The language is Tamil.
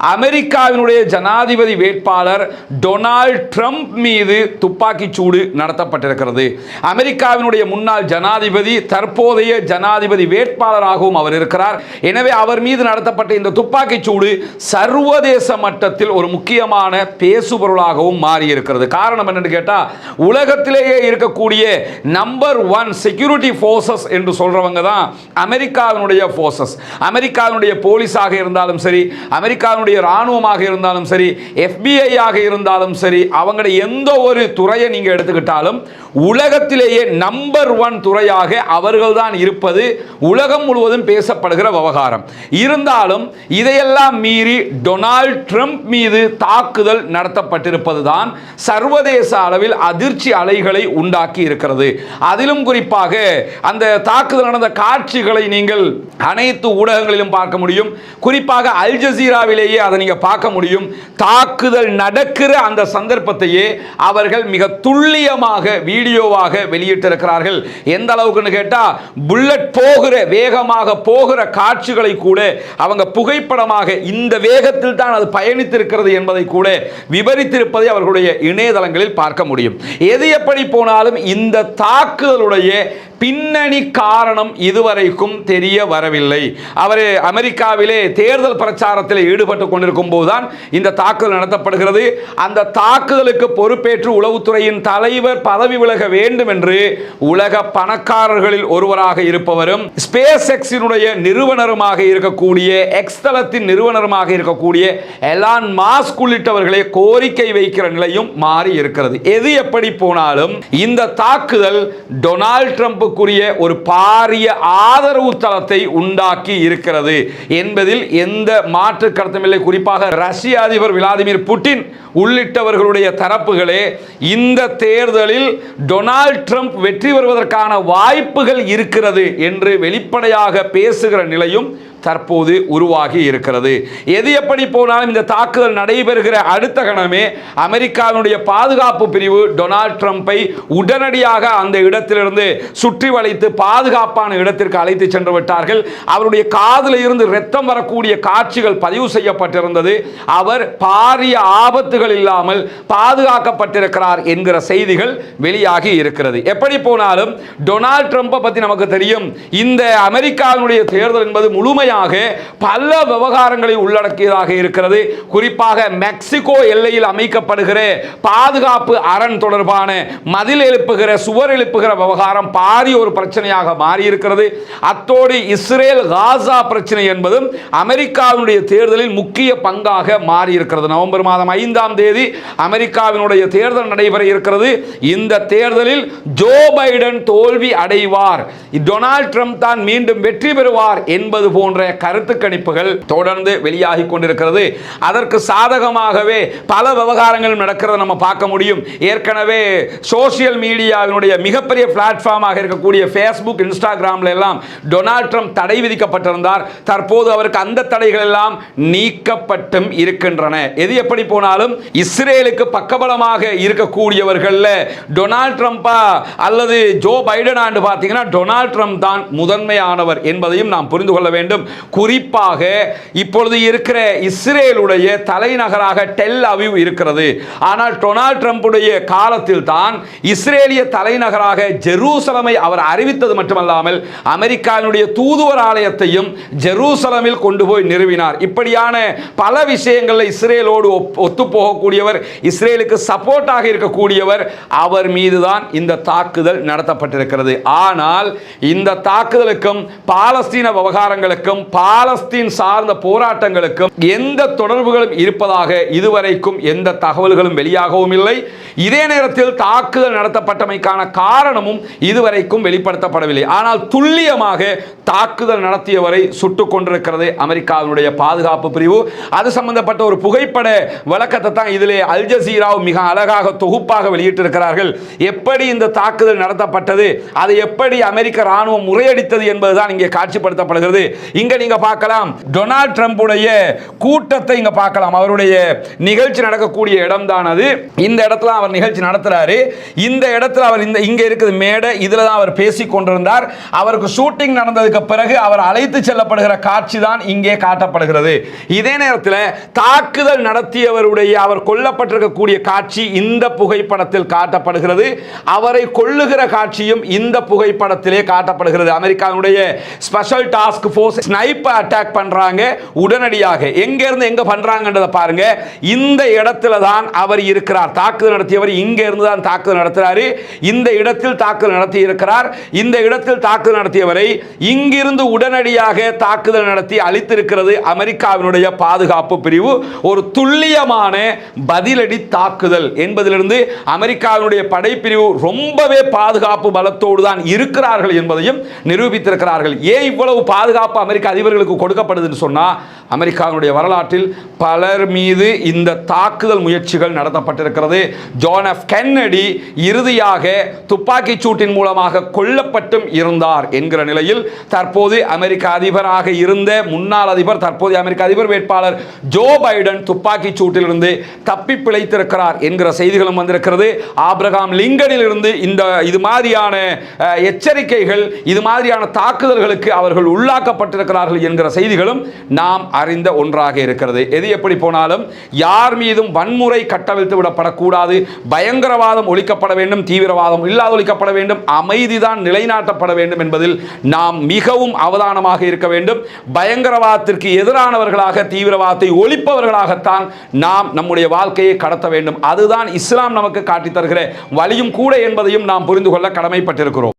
அமெரிக்காவினுடைய ஜனாதிபதி வேட்பாளர் டொனால்ட் ட்ரம்ப் மீது துப்பாக்கிச் சூடு நடத்தப்பட்டிருக்கிறது. அமெரிக்காவினுடைய முன்னாள் ஜனாதிபதி தற்போதைய ஜனாதிபதி வேட்பாளராகவும் அவர் இருக்கிறார். எனவே அவர் மீது நடத்தப்பட்ட இந்த துப்பாக்கிச் சூடு சர்வதேச மட்டத்தில் ஒரு முக்கியமான பேசுபொருளாகவும் மாறி இருக்கிறது காரணம் என்னன்னு கேட்டால் உலகத்திலேயே இருக்கக்கூடிய நம்பர் ஒன் செக்யூரிட்டி ஃபோர்ஸஸ் என்று சொல்றவங்க தான் அமெரிக்காவினுடைய ஃபோர்ஸஸ் அமெரிக்காவினுடைய போலீஸாக இருந்தாலும் சரி அமெரிக்காவினுடைய ராணுவமாக இருந்தாலும் சரி FBI ஆக இருந்தாலும் சரி அவங்களோட எந்த ஒரு துறையை நீங்க எடுத்துக்கிட்டாலும் உலகத்திலேயே நம்பர் ஒன் துறையாக அவர்கள்தான் இருப்பது உலகம் முழுவதும் பேசப்படுகிற விவகாரம். இருந்தாலும் இதையெல்லாம் மீறி டொனால்ட் ட்ரம்ப் மீது தாக்குதல் நடத்தப்பட்டிருப்பது தான் சர்வதேச அளவில் அதிர்ச்சி அலைகளை உண்டாக்கி இருக்கிறது. அதிலும் குறிப்பாக அந்த தாக்குதல் நடந்த காட்சிகளை நீங்கள் அனைத்து ஊடகங்களிலும் பார்க்க முடியும். குறிப்பாக அல் ஜசீராவிலேயே அதை நீங்க பார்க்க முடியும். தாக்குதல் நடக்கிற அந்த சந்தர்ப்பத்தையே அவர்கள் மிக துல்லியமாக வீடியோவாக வெளியிட்டிருக்கிறார்கள். எந்த அளவுக்குன்னு கேட்டால் புல்லட் போகிற வேகமாக போகிற காட்சிகளை கூட அவங்க புகைப்படமாக இந்த வேகத்தில் தான் அது பயணித்திருக்கிறது என்பதை கூட விவரித்திருப்பதை அவர்களுடைய இணையதளங்களில் பார்க்க முடியும். எது எப்படி போனாலும் இந்த தாக்குதலுடைய பின்னணி காரணம் இதுவரைக்கும் தெரிய வரவில்லை. அவர் அமெரிக்காவிலே தேர்தல் பிரச்சாரத்தில் ஈடுபட்டு கொண்டிருக்கும் போதுதான் இந்த தாக்குதல் நடத்தப்படுகிறது. அந்த தாக்குதலுக்கு பொறுப்பேற்று உளவுத்துறையின் தலைவர் பதவி விலக வேண்டும் என்று உலக பணக்காரர்களில் ஒருவராக இருப்பவரும் ஸ்பேஸ் எக்ஸினுடைய நிறுவனருமாக இருக்கக்கூடிய எக்ஸ் தளத்தின் நிறுவனருமாக இருக்கக்கூடிய எலான் மாஸ்க் உள்ளிட்டவர்களே கோரிக்கை வைக்கிற நிலையும் மாறி இருக்கிறது. எது எப்படி போனாலும் இந்த தாக்குதல் டொனால்ட் ட்ரம்ப் ட்ரம்புக்குரிய ஒரு பாரிய ஆதரவு தளத்தை உண்டாக்கி இருக்கிறது என்பதில் எந்த மாற்று கருத்துமில்லை குறிப்பாக ரஷ்ய அதிபர் விளாடிமிர் புட்டின் உள்ளிட்டவர்களுடைய தரப்புகளே இந்த தேர்தலில் டொனால்ட் ட்ரம்ப் வெற்றி பெறுவதற்கான வாய்ப்புகள் இருக்கிறது என்று வெளிப்படையாக பேசுகிற நிலையும் தற்போது உருவாகி இருக்கிறது. எது எப்படி போனாலும் இந்த தாக்குதல் நடைபெறுகிற அடுத்த கணமே அமெரிக்காவினுடைய பாதுகாப்பு பிரிவு டொனால்ட் ட்ரம்ப்பை உடனடியாக அந்த இடத்திலிருந்து சுற்றி வளைத்து பாதுகாப்பான இடத்திற்கு அழைத்து சென்று விட்டார்கள். அவருடைய காதில் இருந்து ரத்தம் வரக்கூடிய காட்சிகள் பதிவு செய்யப்பட்டிருந்தது. அவர் பாரிய ஆபத்துகள் இல்லாமல் பாதுகாக்கப்பட்டிருக்கிறார் என்கிற செய்திகள் வெளியாகி இருக்கிறது. எப்படி போனாலும் டொனால்ட் ட்ரம்ப்பை பற்றி நமக்கு தெரியும். இந்த அமெரிக்காவினுடைய தேர்தல் என்பது முழுமையாக பல விவகாரங்களை உள்ளடக்கியதாக இருக்கிறது. குறிப்பாக மெக்சிகோ எல்லையில் அமைக்கப்படுகிற பாதுகாப்பு அரண் தொடர்பான மதில் எழுப்புகிற சுவர் எழுப்புகிற விவகாரம் பாரிய ஒரு பிரச்சனையாக மாறியிருக்கிறது. அத்தோடு இஸ்ரேல் காசா பிரச்சனை என்பதும் அமெரிக்காவினுடைய தேர்தலில் முக்கிய பங்காக மாறியிருக்கிறது. நவம்பர் மாதம் ஐந்தாம் தேதி அமெரிக்காவினுடைய தேர்தல் நடைபெற இருக்கிறது. இந்த தேர்தலில் ஜோ பைடன் தோல்வி அடைவார். டொனால்ட் ட்ரம்ப் தான் மீண்டும் வெற்றி பெறுவார் என்பது போன்ற கருத்து கணிப்புகள் தொடர்ந்து வெளியாகி கொண்டிருக்கிறது. அதற்கு சாதகமாகவே பல விவகாரங்கள் நடக்கிறத நம்ம பார்க்க முடியும். ஏற்கனவே சோசியல் மீடியாவினுடைய மிகப்பெரிய பிளாட்ஃபார்மாக இருக்கக்கூடிய ஃபேஸ்புக் இன்ஸ்டாகிராம்ல எல்லாம் டொனால்ட் ட்ரம்ப் தடை விதிக்கப்பட்டிருந்தார். தற்போது அவருக்கு அந்த தடைகள் எல்லாம் நீக்கப்பட்டும் இருக்கின்றன. எது எப்படி போனாலும் இஸ்ரேலுக்கு பக்கபலமாக இருக்கக்கூடியவர்களில் டொனால்ட் ட்ரம்ப்பா அல்லது ஜோ பைடன் ஆண்டு பார்த்தீங்கன்னா டொனால்ட் ட்ரம்ப் தான் முதன்மையானவர் என்பதையும் நாம் புரிந்து கொள்ள வேண்டும். குறிப்பாக இப்பொழுது இருக்கிற இஸ்ரேலுடைய தலைநகராக டெல் அவிவ் இருக்கிறது. ஆனால் டொனால்ட் ட்ரம்புடைய காலத்தில் தான் இஸ்ரேலிய தலைநகராக ஜெருசலமை அவர் அறிவித்தது மட்டுமல்லாமல் அமெரிக்காவினுடைய தூதுவர் ஆலயத்தையும் ஜெருசலமில் கொண்டு போய் நிறுவினார். இப்படியான பல விஷயங்களில் இஸ்ரேலோடு ஒத்து போகக்கூடியவர் இஸ்ரேலுக்கு சப்போர்ட்டாக இருக்கக்கூடியவர் அவர் மீதுதான் இந்த தாக்குதல் நடத்தப்பட்டிருக்கிறது. ஆனால் இந்த தாக்குதலுக்கும் பாலஸ்தீன விவகாரங்களுக்கும் பாலஸ்தீன் சார்ந்த போராட்டங்களுக்கும் எந்த தொடர்புகளும் இருப்பதாக இதுவரைக்கும் எந்த தகவல்களும் வெளியாகவும் இல்லை. இதே நேரத்தில் தாக்குதல் நடத்தப்பட்டமைக்கான காரணமும் இதுவரைக்கும் வெளிப்படுத்தப்படவில்லை. ஆனால் துல்லியமாக தாக்குதல் நடத்தியவரை சுட்டுக் கொண்டிருக்கிறது அமெரிக்காவினுடைய பாதுகாப்பு பிரிவு. அது சம்பந்தப்பட்ட ஒரு புகைப்பட விளக்கத்தை தான் இதிலே அல் ஜசீராவும் மிக அழகாக தொகுப்பாக வெளியிட்டிருக்கிறார்கள். எப்படி இந்த தாக்குதல் நடத்தப்பட்டது? அதை எப்படி அமெரிக்க ராணுவம் முறையடித்தது என்பதுதான் இங்கே காட்சிப்படுத்தப்படுகிறது. இங்க நீங்க பார்க்கலாம். டொனால்ட் ட்ரம்புடைய கூட்டத்தை இங்க பார்க்கலாம். அவருடைய நிகழ்ச்சி நடக்கக்கூடிய இடம் தான் அது. இந்த இடத்துல அவர் நிகழ்ச்சி நடத்துறாரு. இந்த இடத்துல அவர் இந்த இங்க இருக்குது மேடை. இதுல தான் அவர் பேசிக் கொண்டிருந்தார். அவருக்கு ஷூட்டிங் நடந்ததுக்கு பிறகு அவர் அழைத்து செல்லப்படுகிற காட்சி தான் இங்கே காட்டப்படுகிறது. இதே நேரத்தில் தாக்குதல் நடத்தியவருடைய அவர் கொல்லப்பட்டிருக்கக்கூடிய காட்சி இந்த புகைப்படத்தில் காட்டப்படுகிறது. அவரை கொள்ளுகிற காட்சியும் இந்த புகைப்படத்திலே காட்டப்படுகிறது. அமெரிக்காவுடைய ஸ்பெஷல் டாஸ்க் ஃபோர்ஸ் ஸ்னைப்பை அட்டாக் பண்றாங்க உடனடியாக. எங்க இருந்து எங்க பாருங்க. இந்த இடத்துல தான் அவர் இருக்கிறார். தாக்குதல் நடத்தியவர் இங்கேருந்து தான் தாக்குதல் நடத்துறாரு. இந்த இடத்தில் தாக்குதல் நடத்தி இருக்கிறார். இந்த இடத்தில் தாக்குதல் நடத்தியவரை இங்கிருந்து உடனடியாக தாக்குதல் நடத்தி அழித்திருக்கிறது அமெரிக்காவினுடைய பாதுகாப்பு பிரிவு. ஒரு துல்லியமான பதிலடி தாக்குதல் என்பதிலிருந்து அமெரிக்காவினுடைய படைப்பிரிவு ரொம்பவே பாதுகாப்பு பலத்தோடு தான் இருக்கிறார்கள் என்பதையும் நிரூபித்திருக்கிறார்கள். ஏன் இவ்வளவு பாதுகாப்பு அமெரிக்க அதிபர்களுக்கு கொடுக்கப்படுதுன்னு சொன்னா அமெரிக்காவினுடைய வரலாற்றில் பலர் மீது இந்த தாக்குதல் முயற்சிகள் நடத்தப்பட்டிருக்கிறது. ஜான் எஃப் கென்னடி இறுதியாக துப்பாக்கிச் சூட்டின் மூலமாக கொல்லப்பட்டும் இருந்தார் என்கிற நிலையில் தற்போது அமெரிக்க அதிபராக இருந்த முன்னாள் அதிபர் தற்போது அமெரிக்க அதிபர் வேட்பாளர் ஜோ பைடன் துப்பாக்கிச் சூட்டிலிருந்து தப்பி பிழைத்திருக்கிறார் என்கிற செய்திகளும் வந்திருக்கிறது. ஆப்ரகாம் லிங்கனில் இருந்து இந்த இது மாதிரியான எச்சரிக்கைகள் இது மாதிரியான தாக்குதல்களுக்கு அவர்கள் உள்ளாக்கப்பட்டிருக்கிறார்கள் என்கிற செய்திகளும் நாம் அறிந்த ஒன்றாக இருக்கிறது. எது எப்படி போனாலும் யார் மீதும் வன்முறை கட்டவிழ்த்து விடப்படக்கூடாது. பயங்கரவாதம் ஒழிக்கப்பட வேண்டும் தீவிரவாதம் இல்லாத ஒழிக்கப்பட வேண்டும் அமைதிதான் நிலைநாட்டப்பட வேண்டும் என்பதில் நாம் மிகவும் அவதானமாக இருக்க வேண்டும். பயங்கரவாதத்திற்கு எதிரானவர்களாக தீவிரவாதத்தை ஒழிப்பவர்களாகத்தான் நாம் நம்முடைய வாழ்க்கையை கடத்த வேண்டும். அதுதான் இஸ்லாம் நமக்கு காட்டித் தருகிற வழியும் கூட என்பதையும் நாம் புரிந்து கொள்ள கடமைப்பட்டிருக்கிறோம்.